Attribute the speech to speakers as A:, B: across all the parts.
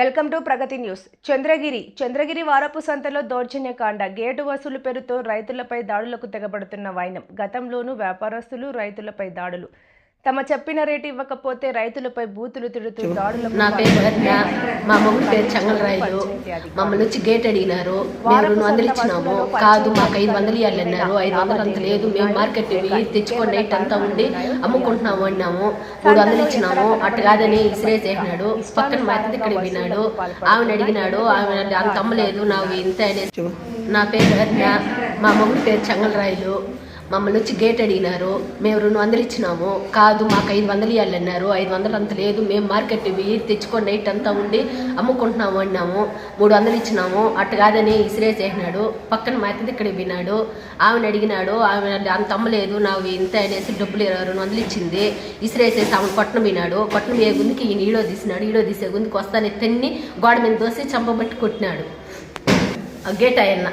A: Welcome to Pragati news. Chandragiri Chandragiri వారపు సంతలో దౌర్జన్యకాండ. Gate వసూలు పేరుతో రైతులపై దాడులకు తెగబడుతున్న వైనం. గతంలోనూ వ్యాపారస్తులు రైతులపై దాడులు. తమ చెప్పిన రేటు ఇవ్వకపోతే రైతులపై బూతులు తిడుతూ దాడులకు
B: నా పేరు హరిత మా మొగుడు పేరు చంగలరాయలు మమ్మల్ని వచ్చి గేట్ అడిగినారు. మేము రెండు వందలు ఇచ్చినాము. కాదు మాకు ఐదు వందలు ఇవ్వాలి అన్నారు. ఐదు వందలు అంత లేదు. మేము మార్కెట్ పోయి తెచ్చుకొని నైట్ అంతా ఉండి అమ్ముకుంటున్నాము అన్నాము. మూడు వందలు ఇచ్చినాము. అట్ట కాదని ఇసిరేసేసినాడు పక్కన మా అత్త ఇక్కడ విన్నాడు. ఆమెను అడిగినాడు. ఆమె అంత అమ్మలేదు. నాకు ఇంత అనేసి నా పేరు హరిత మా మొగుడు పేరు చంగలరాయలు మమ్మల్ని వచ్చి గేట్ అడిగినారు. మేము రెండు వందలు ఇచ్చినాము. కాదు మాకు ఐదు వందలు ఇవ్వాలి అన్నారు. ఐదు వందలు అంత లేదు. మేము మార్కెట్ పోయి తెచ్చుకొని నైట్ అంతా ఉండి అమ్ముకుంటున్నాము అన్నాము. మూడు వందలు ఇచ్చినాము. అట్ట కాదని ఇసిరేసేసినాడు. పక్కన మా అత్తది ఇక్కడ విన్నాడు ఆమెను అడిగినాడు. ఆమె అంత అమ్మలేదు. నాకు ఇంత అనేసి డబ్బులు రెండు వందలు ఇచ్చింది. ఇసిరేసేసి ఆమెను కొట్టను వినాడు కొట్టను ఏ గుందికి ఈయన ఈడో తీసినాడు. ఈడో తీసే గుందికి వస్తానే తెన్ని గోడ మీద దోసి చంపబట్టి కొట్టినాడు. ఆ గేట్ ఆయన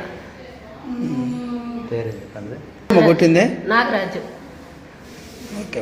C: అమ్మ కొట్టిందే
B: Nagaraju.
C: Okay.